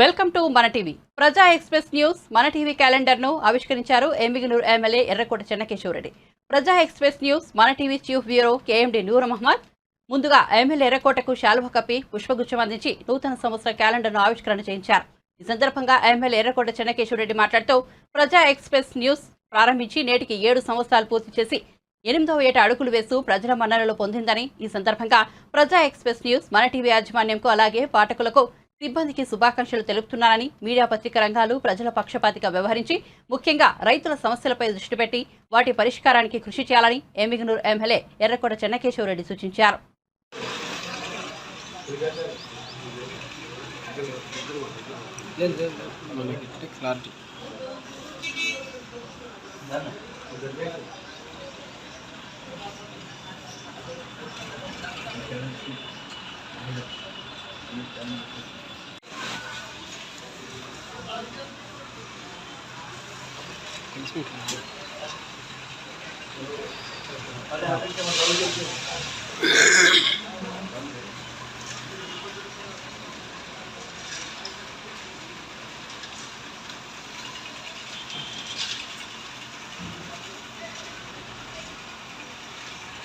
Welcome to Mana TV. Praja express news Mana TV క్యాలెండర్ను ఆవిష్కరించారు Yemmiganur MLA Errakota Chennakeshwarareddy Praja express news Mana TV chief bureau KMD Noor Mohammed ముందుగా MLA ఎర్రకోటకు శాలువ కప్పి పుష్పగుచ్చం అందించి నూతన సంవత్సర క్యాలెండర్ను ఆవిష్కరణ చేయించారు. ఈ సందర్భంగా ఎమ్మెల్యే ఎర్రకోట చెన్నకేశ్వరరెడ్డి మాట్లాడుతూ ప్రజా ఎక్స్ప్రెస్ న్యూస్ ప్రారంభించి నేటికి ఏడు సంవత్సరాలు పూర్తి చేసి ఎనిమిదవ ఏట అడుగులు వేస్తూ ప్రజల మన్ననలు పొందిందని ఈ సందర్భంగా Praja express news Mana TV యాజమాన్యంకు అలాగే పాఠకులకు సిబ్బందికి శుభాకాంక్షలు తెలుపుతున్నారని మీడియా పత్రిక రంగాలు ప్రజల పక్షపాతిగా వ్యవహరించి ముఖ్యంగా రైతుల సమస్యలపై దృష్టి పెట్టి వాటి పరిష్కారానికి కృషి చేయాలని ఎమ్మిగనూరు ఎమ్మెల్యే ఎర్రకోట చెన్నకేశవరెడ్డి సూచించారు. క్లారిటీ తెలిసి